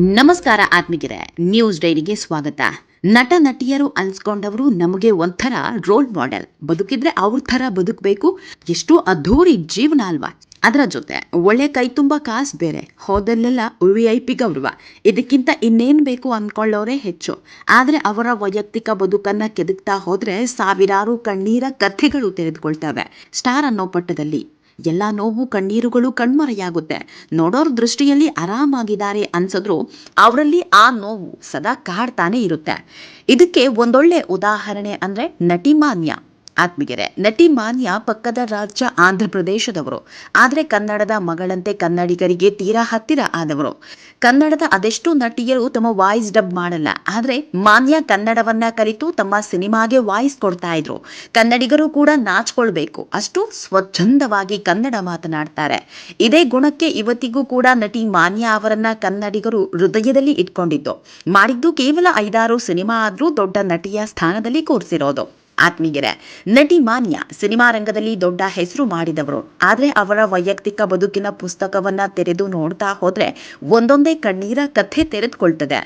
ನಮಸ್ಕಾರ ಆತ್ಮಿಗೆರೆ ನ್ಯೂಸ್ ಡೈರಿಗೆ ಸ್ವಾಗತ. ನಟ, ನಟಿಯರು ಅನ್ಸ್ಕೊಂಡವರು ನಮಗೆ ಒಂಥರ ರೋಲ್ ಮಾಡೆಲ್ ಬದುಕಿದ್ರೆ ಅವ್ರ ಥರ ಬದುಕಬೇಕು. ಎಷ್ಟು ಅದ್ಧೂರಿ ಜೀವನ ಅಲ್ವಾ. ಅದರ ಜೊತೆ ಒಳ್ಳೆ ಕೈ ತುಂಬ ಕಾಸು ಬೇರೆ. ಹೋದಲ್ಲೆಲ್ಲ ವಿ ಐ ಪಿ ಗೌರವ. ಇದಕ್ಕಿಂತ ಇನ್ನೇನು ಬೇಕು ಅಂದ್ಕೊಳ್ಳೋರೇ ಹೆಚ್ಚು. ಆದರೆ ಅವರ ವೈಯಕ್ತಿಕ ಬದುಕನ್ನು ಕೆದಕ್ತಾ ಹೋದರೆ ಸಾವಿರಾರು ಕಣ್ಣೀರ ಕಥೆಗಳು ತೆರೆದುಕೊಳ್ತವೆ. ಸ್ಟಾರ್ ಅನ್ನೋ ಪಟ್ಟದಲ್ಲಿ ಎಲ್ಲ ನೋವು, ಕಣ್ಣೀರುಗಳು ಕಣ್ಮರೆಯಾಗುತ್ತೆ. ನೋಡೋರ್ ದೃಷ್ಟಿಯಲ್ಲಿ ಆರಾಮಾಗಿದ್ದಾರೆ ಅನ್ಸಿದ್ರು ಅವರಲ್ಲಿ ಆ ನೋವು ಸದಾ ಕಾಡ್ತಾನೆ ಇರುತ್ತೆ. ಇದಕ್ಕೆ ಒಂದೊಳ್ಳೆ ಉದಾಹರಣೆ ಅಂದ್ರೆ ನಟಿ ಮಾನ್ಯ ಆತ್ಮಿಗೆರೆ ನಟಿ ಮಾನ್ಯ ಪಕ್ಕದ ರಾಜ್ಯ ಆಂಧ್ರ ಪ್ರದೇಶದವರು ಆದರೆ ಕನ್ನಡದ ಮಗಳಂತೆ ಕನ್ನಡಿಗರಿಗೆ ತೀರಾ ಹತ್ತಿರ ಆದವರು. ಕನ್ನಡದ ಅದೆಷ್ಟು ನಟಿಯರು ತಮ್ಮ ವಾಯ್ಸ್ ಡಬ್ ಮಾಡಲ್ಲ, ಆದರೆ ಮಾನ್ಯ ಕನ್ನಡವನ್ನ ಕಲಿತು ತಮ್ಮ ಸಿನಿಮಾಗೆ ವಾಯ್ಸ್ ಕೊಡ್ತಾ ಇದ್ರು. ಕನ್ನಡಿಗರು ಕೂಡ ನಾಚ್ಕೊಳ್ಬೇಕು, ಅಷ್ಟು ಸ್ವಚ್ಛಂದವಾಗಿ ಕನ್ನಡ ಮಾತನಾಡ್ತಾರೆ. ಇದೇ ಗುಣಕ್ಕೆ ಇವತ್ತಿಗೂ ಕೂಡ ನಟಿ ಮಾನ್ಯ ಅವರನ್ನ ಕನ್ನಡಿಗರು ಹೃದಯದಲ್ಲಿ ಇಟ್ಕೊಂಡಿದ್ದು. ಮಾಡಿದ್ದು ಕೇವಲ ಐದಾರು ಸಿನಿಮಾ ಆದರೂ ದೊಡ್ಡ ನಟಿಯ ಸ್ಥಾನದಲ್ಲಿ ಕೂರಿಸಿರೋದು. ಆತ್ಮೀಗೆರೆ ನಟಿ ಮಾನ್ಯ ಸಿನಿಮಾ ರಂಗದಲ್ಲಿ ದೊಡ್ಡ ಹೆಸರು ಮಾಡಿದವರು. ಆದರೆ ಅವರ ವೈಯಕ್ತಿಕ ಬದುಕಿನ ಪುಸ್ತಕವನ್ನ ತೆರೆದು ನೋಡ್ತಾ ಹೋದ್ರೆ ಒಂದೊಂದೇ ಕಣ್ಣೀರ ಕಥೆ ತೆರೆದುಕೊಳ್ತದೆ.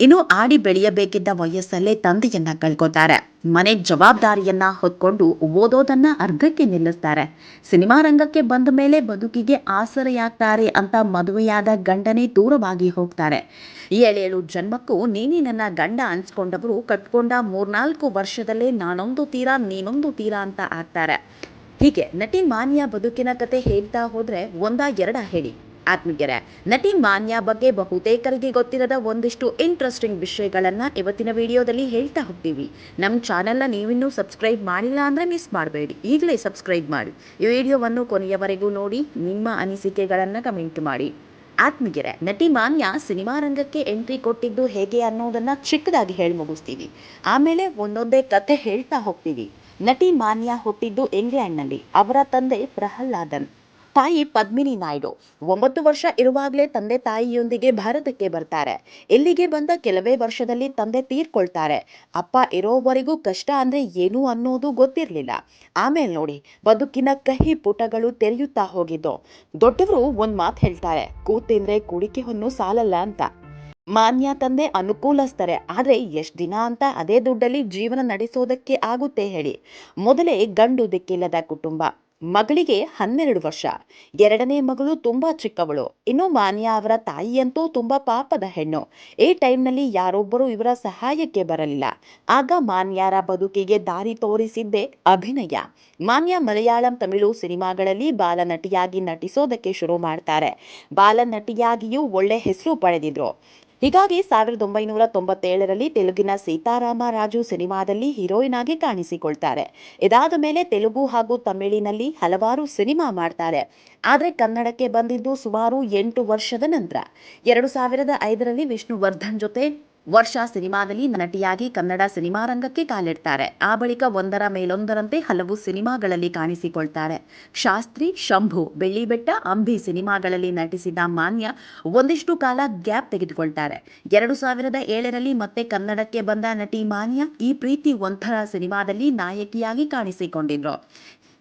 ಇನ್ನು ಆಡಿ ಬೆಳೆಯಬೇಕಿದ್ದ ವಯಸ್ಸಲ್ಲೇ ತಂದೆಯನ್ನ ಕಳ್ಕೊತಾರೆ. ಮನೆ ಜವಾಬ್ದಾರಿಯನ್ನು ಹೊತ್ಕೊಂಡು ಓದೋದನ್ನು ಅರ್ಧಕ್ಕೆ ನಿಲ್ಲಿಸ್ತಾರೆ. ಸಿನಿಮಾ ರಂಗಕ್ಕೆ ಬಂದ ಮೇಲೆ ಬದುಕಿಗೆ ಆಸರೆಯಾಗ್ತಾರೆ ಅಂತ ಮದುವೆಯಾದ ಗಂಡನೇ ದೂರವಾಗಿ ಹೋಗ್ತಾರೆ. ಏಳೇಳು ಜನ್ಮಕ್ಕೂ ನೀನೇ ನನ್ನ ಗಂಡ ಅನ್ಸ್ಕೊಂಡವರು ಕಟ್ಕೊಂಡ ಮೂರ್ನಾಲ್ಕು ವರ್ಷದಲ್ಲೇ ನಾನೊಂದು ತೀರಾ ನೀನೊಂದು ತೀರಾ ಅಂತ ಆಗ್ತಾರೆ. ಹೀಗೆ ನಟಿ ಮಾನ್ಯ ಬದುಕಿನ ಕತೆ ಹೇಳ್ತಾ ಹೋದರೆ ಒಂದ ಎರಡ ಹೇಳಿ. ಆತ್ಮೀಯರೇ, ನಟಿ ಮಾನ್ಯ ಬಗ್ಗೆ ಬಹುತೇಕರಿಗೆ ಗೊತ್ತಿರದ ಒಂದಿಷ್ಟು ಇಂಟ್ರೆಸ್ಟಿಂಗ್ ವಿಷಯಗಳನ್ನು ಇವತ್ತಿನ ವಿಡಿಯೋದಲ್ಲಿ ಹೇಳ್ತಾ ಹೋಗ್ತೀವಿ. ನಮ್ಮ ಚಾನೆಲ್ನ ನೀವಿನ್ನೂ ಸಬ್ಸ್ಕ್ರೈಬ್ ಮಾಡಿಲ್ಲ ಅಂದ್ರೆ ಮಿಸ್ ಮಾಡಬೇಡಿ. ಈಗಲೇ ಸಬ್ಸ್ಕ್ರೈಬ್ ಮಾಡಿ. ಈ ವಿಡಿಯೋವನ್ನು ಕೊನೆಯವರೆಗೂ ನೋಡಿ, ನಿಮ್ಮ ಅನಿಸಿಕೆಗಳನ್ನು ಕಮೆಂಟ್ ಮಾಡಿ. ಆತ್ಮಗೆರೆ ನಟಿ ಮಾನ್ಯ ಸಿನಿಮಾ ರಂಗಕ್ಕೆ ಎಂಟ್ರಿ ಕೊಟ್ಟಿದ್ದು ಹೇಗೆ ಅನ್ನೋದನ್ನ ಚಿಕ್ಕದಾಗಿ ಹೇಳಿ ಮುಗಿಸ್ತೀವಿ. ಆಮೇಲೆ ಒಂದೊಂದೇ ಕಥೆ ಹೇಳ್ತಾ ಹೋಗ್ತೀವಿ. ನಟಿ ಮಾನ್ಯ ಹುಟ್ಟಿದ್ದು ಇಂಗ್ಲೆಂಡ್ನಲ್ಲಿ. ಅವರ ತಂದೆ ಪ್ರಹ್ಲಾದನ್. ತಾಯಿ ಪದ್ಮಿನಿ ನಾಯ್ಡು. ಒಂಬತ್ತು ವರ್ಷ ಇರುವಾಗಲೇ ತಂದೆ ತಾಯಿಯೊಂದಿಗೆ ಭಾರತಕ್ಕೆ ಬರ್ತಾರೆ. ಇಲ್ಲಿಗೆ ಬಂದ ಕೆಲವೇ ವರ್ಷದಲ್ಲಿ ತಂದೆ ತೀರ್ಕೊಳ್ತಾರೆ. ಅಪ್ಪ ಇರೋವರೆಗೂ ಕಷ್ಟ ಅಂದ್ರೆ ಏನು ಅನ್ನೋದು ಗೊತ್ತಿರಲಿಲ್ಲ. ಆಮೇಲೆ ನೋಡಿ, ಬದುಕಿನ ಕಹಿ ಪುಟಗಳು ತೆರೆಯುತ್ತಾ ಹೋಗಿದ್ದು. ದೊಡ್ಡವರು ಒಂದು ಮಾತು ಹೇಳ್ತಾರೆ, ಕೂತಿಂದ್ರೆ ಕುಡಿಕೆ ಹೊನ್ನು ಸಾಲಲ್ಲ ಅಂತ. ಮಾನ್ಯ ತಂದೆ ಅನುಕೂಲಿಸ್ತಾರೆ ಆದ್ರೆ ಎಷ್ಟು ದಿನ ಅಂತ ಅದೇ ದುಡ್ಡಲ್ಲಿ ಜೀವನ ನಡೆಸೋದಕ್ಕೆ ಆಗುತ್ತೆ ಹೇಳಿ. ಮೊದಲೇ ಗಂಡು ದಿಕ್ಕಿಲ್ಲದ ಕುಟುಂಬ. ಮಗಳಿಗೆ ಹನ್ನೆರಡು ವರ್ಷ. ಎರಡನೇ ಮಗಳು ತುಂಬಾ ಚಿಕ್ಕವಳು. ಇನ್ನು ಮಾನ್ಯ ಅವರ ತಾಯಿಯಂತೂ ತುಂಬಾ ಪಾಪದ ಹೆಣ್ಣು. ಈ ಟೈಮ್ನಲ್ಲಿ ಯಾರೊಬ್ಬರು ಇವರ ಸಹಾಯಕ್ಕೆ ಬರಲಿಲ್ಲ. ಆಗ ಮಾನ್ಯಾರ ಬದುಕಿಗೆ ದಾರಿ ತೋರಿಸಿದ್ದೇ ಅಭಿನಯ. ಮಾನ್ಯ ಮಲಯಾಳಂ ತಮಿಳು ಸಿನಿಮಾಗಳಲ್ಲಿ ಬಾಲನಟಿಯಾಗಿ ನಟಿಸೋದಕ್ಕೆ ಶುರು ಮಾಡ್ತಾರೆ. ಬಾಲನಟಿಯಾಗಿಯೂ ಒಳ್ಳೆ ಹೆಸರು ಪಡೆದಿದ್ರು. ಹೀಗಾಗಿ ಸಾವಿರದ ಒಂಬೈನೂರ ತೊಂಬತ್ತೇಳರಲ್ಲಿ ತೆಲುಗಿನ ಸೀತಾರಾಮ ರಾಜು ಸಿನಿಮಾದಲ್ಲಿ ಹೀರೋಯಿನ್ ಆಗಿ ಕಾಣಿಸಿಕೊಳ್ತಾರೆ. ಇದಾದ ಮೇಲೆ ತೆಲುಗು ಹಾಗೂ ತಮಿಳಿನಲ್ಲಿ ಹಲವಾರು ಸಿನಿಮಾ ಮಾಡ್ತಾರೆ. ಆದರೆ ಕನ್ನಡಕ್ಕೆ ಬಂದಿದ್ದು ಸುಮಾರು ಎಂಟು ವರ್ಷದ ನಂತರ. ಎರಡು ಸಾವಿರದ ಐದರಲ್ಲಿ ವಿಷ್ಣುವರ್ಧನ್ ಜೊತೆ ವರ್ಷ ಸಿನಿಮಾದಲ್ಲಿ ನಟಿಯಾಗಿ ಕನ್ನಡ ಸಿನಿಮಾ ರಂಗಕ್ಕೆ ಕಾಲಿಡ್ತಾರೆ. ಆ ಬಳಿಕ ಒಂದರ ಮೇಲೊಂದರಂತೆ ಹಲವು ಸಿನಿಮಾಗಳಲ್ಲಿ ಕಾಣಿಸಿಕೊಳ್ತಾರೆ. ಶಾಸ್ತ್ರಿ, ಶಂಭು, ಬೆಳ್ಳಿಬೆಟ್ಟ, ಅಂಬಿ ಸಿನಿಮಾಗಳಲ್ಲಿ ನಟಿಸಿದ ಮಾನ್ಯ ಒಂದಿಷ್ಟು ಕಾಲ ಗ್ಯಾಪ್ ತೆಗೆದುಕೊಳ್ತಾರೆ. ಎರಡು ಸಾವಿರದ ಏಳರಲ್ಲಿ ಮತ್ತೆ ಕನ್ನಡಕ್ಕೆ ಬಂದ ನಟಿ ಮಾನ್ಯ ಈ ಪ್ರೀತಿ ಒಂಥರ ಸಿನಿಮಾದಲ್ಲಿ ನಾಯಕಿಯಾಗಿ ಕಾಣಿಸಿಕೊಂಡಿದ್ರು.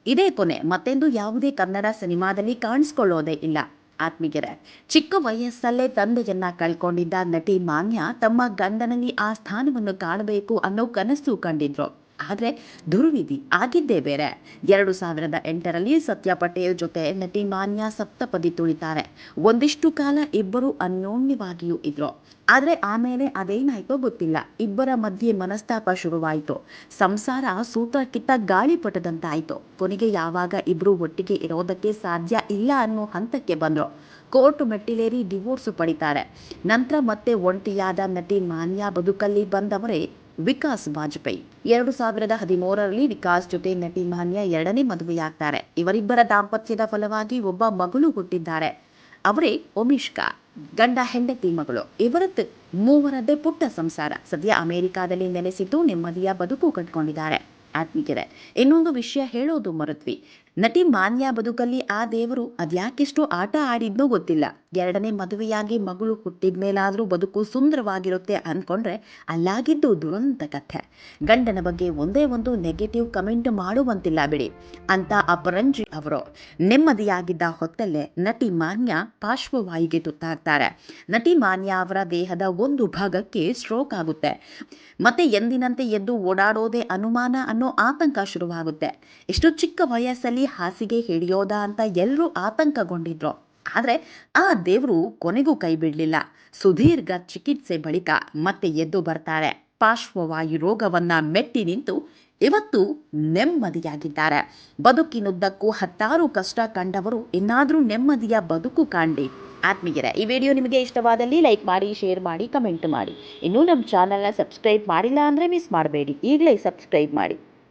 ಇದೇ ಕೊನೆ, ಮತ್ತೆಂದು ಯಾವುದೇ ಕನ್ನಡ ಸಿನಿಮಾದಲ್ಲಿ ಕಾಣಿಸ್ಕೊಳ್ಳೋದೇ ಇಲ್ಲ. ಆತ್ಮೀಗೆರೆ ಚಿಕ್ಕ ವಯಸ್ಸಲ್ಲೇ ತಂದೆಯನ್ನ ಕಳ್ಕೊಂಡಿದ್ದ ನಟಿ ಮಾನ್ಯ ತಮ್ಮ ಗಂಡನಲ್ಲಿ ಆ ಸ್ಥಾನವನ್ನು ಕಾಣಬೇಕು ಅನ್ನೋ ಕನಸು ಕಂಡಿದ್ರು. ಆದರೆ ದುರ್ವಿಧಿ ಆಗಿದ್ದೇ ಬೇರೆ. ಎರಡು ಸಾವಿರದ ಎಂಟರಲ್ಲಿ ಸತ್ಯ ಪಟೇಲ್ ಜೊತೆ ನಟಿ ಮಾನ್ಯ ಸಪ್ತಪದಿ ತುಳಿತಾರೆ. ಒಂದಿಷ್ಟು ಕಾಲ ಇಬ್ಬರು ಅನ್ಯೋನ್ಯವಾಗಿಯೂ ಇದ್ರು. ಆದರೆ ಆಮೇಲೆ ಅದೇನಾಯ್ತೋ ಗೊತ್ತಿಲ್ಲ. ಇಬ್ಬರ ಮಧ್ಯೆ ಮನಸ್ತಾಪ ಶುರುವಾಯಿತು. ಸಂಸಾರ ಸೂತ್ರಕ್ಕಿತ್ತ ಗಾಳಿಪಟದಂತಾಯಿತು ಕೊನೆಗೆ ಯಾವಾಗ ಇಬ್ಬರು ಒಟ್ಟಿಗೆ ಇರೋದಕ್ಕೆ ಸಾಧ್ಯ ಇಲ್ಲ ಅನ್ನೋ ಹಂತಕ್ಕೆ ಬಂದರು. ಕೋರ್ಟ್ ಮೆಟ್ಟಿಲೇರಿ ಡಿವೋರ್ಸ್ ಪಡಿತಾರೆ. ನಂತರ ಮತ್ತೆ ಒಂಟಿಯಾದ ನಟಿ ಮಾನ್ಯ ಬದುಕಲ್ಲಿ ಬಂದವರೇ ವಿಕಾಸ್ ವಾಜಪೇಯಿ. ಎರಡು ಸಾವಿರದ ಹದಿಮೂರರಲ್ಲಿ ವಿಕಾಸ್ ಜೊತೆ ನಟಿ ಮಾನ್ಯ ಎರಡನೇ ಮದುವೆಯಾಗ್ತಾರೆ. ಇವರಿಬ್ಬರ ದಾಂಪತ್ಯದ ಫಲವಾಗಿ ಒಬ್ಬ ಮಗಳು ಹುಟ್ಟಿದ್ದಾರೆ. ಅವರೇ ಒಮಿಷ್ಕಾ, ಗಂಡ ಹೆಂಡತಿ ಮಗಳು. ಇವರದ್ದು ಮೂವರದ್ದೇ ಪುಟ್ಟ ಸಂಸಾರ. ಸದ್ಯ ಅಮೆರಿಕಾದಲ್ಲಿ ನೆಲೆಸಿದ್ದು ನೆಮ್ಮದಿಯ ಬದುಕು ಕಟ್ಕೊಂಡಿದ್ದಾರೆ. ಆತ್ಮೀಯರೇ ಇನ್ನೊಂದು ವಿಷಯ ಹೇಳೋದು ಮರೆತ್ವಿ. ನಟಿ ಮಾನ್ಯ ಬದುಕಲ್ಲಿ ಆ ದೇವರು ಅದ್ಯಾಕೆಷ್ಟು ಆಟ ಆಡಿದ್ನೋ ಗೊತ್ತಿಲ್ಲ. ಎರಡನೇ ಮದುವೆಯಾಗಿ ಮಗಳು ಹುಟ್ಟಿದ ಮೇಲಾದರೂ ಬದುಕು ಸುಂದರವಾಗಿರುತ್ತೆ ಅಂದ್ಕೊಂಡ್ರೆ ಅಲ್ಲಾಗಿದ್ದು ದುರಂತ ಕಥೆ. ಗಂಡನ ಬಗ್ಗೆ ಒಂದೇ ಒಂದು ನೆಗೆಟಿವ್ ಕಮೆಂಟ್ ಮಾಡುವಂತಿಲ್ಲ ಬಿಡಿ. ಅಂತ ಅಪರಂಜಿ ಅವರು. ನೆಮ್ಮದಿಯಾಗಿದ್ದ ಹೊತ್ತಲ್ಲೇ ನಟಿ ಮಾನ್ಯ ಪಾರ್ಶ್ವವಾಯಿಗೆ ತುತ್ತಾಗ್ತಾರೆ ನಟಿ ಮಾನ್ಯ ಅವರ ದೇಹದ ಒಂದು ಭಾಗಕ್ಕೆ ಸ್ಟ್ರೋಕ್ ಆಗುತ್ತೆ. ಮತ್ತೆ ಎಂದಿನಂತೆ ಎದ್ದು ಓಡಾಡೋದೇ ಅನುಮಾನ ಅನ್ನೋ ಆತಂಕ ಶುರುವಾಗುತ್ತೆ. ಇಷ್ಟು ಚಿಕ್ಕ ವಯಸ್ಸಲ್ಲಿ ಹಾಸಿಗೆ ಹಿಡಿಯೋದಾ ಅಂತ ಎಲ್ಲರೂ ಆತಂಕಗೊಂಡಿದ್ರು. ಆದರೆ ಆ ದೇವರು ಕೊನೆಗೂ ಕೈ ಬಿಡಲಿಲ್ಲ. ಸುದೀರ್ಘ ಚಿಕಿತ್ಸೆ ಬಳಿಕ ಮತ್ತೆ ಎದ್ದು ಬರ್ತಾರೆ. ಪಾರ್ಶ್ವವಾಯು ರೋಗವನ್ನ ಮೆಟ್ಟಿ ನಿಂತು ಇವತ್ತು ನೆಮ್ಮದಿಯಾಗಿದ್ದಾರೆ. ಬದುಕಿನುದ್ದಕ್ಕೂ ಹತ್ತಾರು ಕಷ್ಟ ಕಂಡವರು ಇನ್ನಾದರೂ ನೆಮ್ಮದಿಯ ಬದುಕು ಕಾಣಲಿ. ಆತ್ಮೀಯರೇ, ಈ ವಿಡಿಯೋ ನಿಮಗೆ ಇಷ್ಟವಾದಲ್ಲಿ ಲೈಕ್ ಮಾಡಿ, ಶೇರ್ ಮಾಡಿ, ಕಮೆಂಟ್ ಮಾಡಿ. ಇನ್ನೂ ನಮ್ಮ ಚಾನಲ್ನ ಸಬ್ಸ್ಕ್ರೈಬ್ ಮಾಡಿಲ್ಲ ಅಂದರೆ ಮಿಸ್ ಮಾಡಬೇಡಿ. ಈಗಲೇ ಸಬ್ಸ್ಕ್ರೈಬ್ ಮಾಡಿ.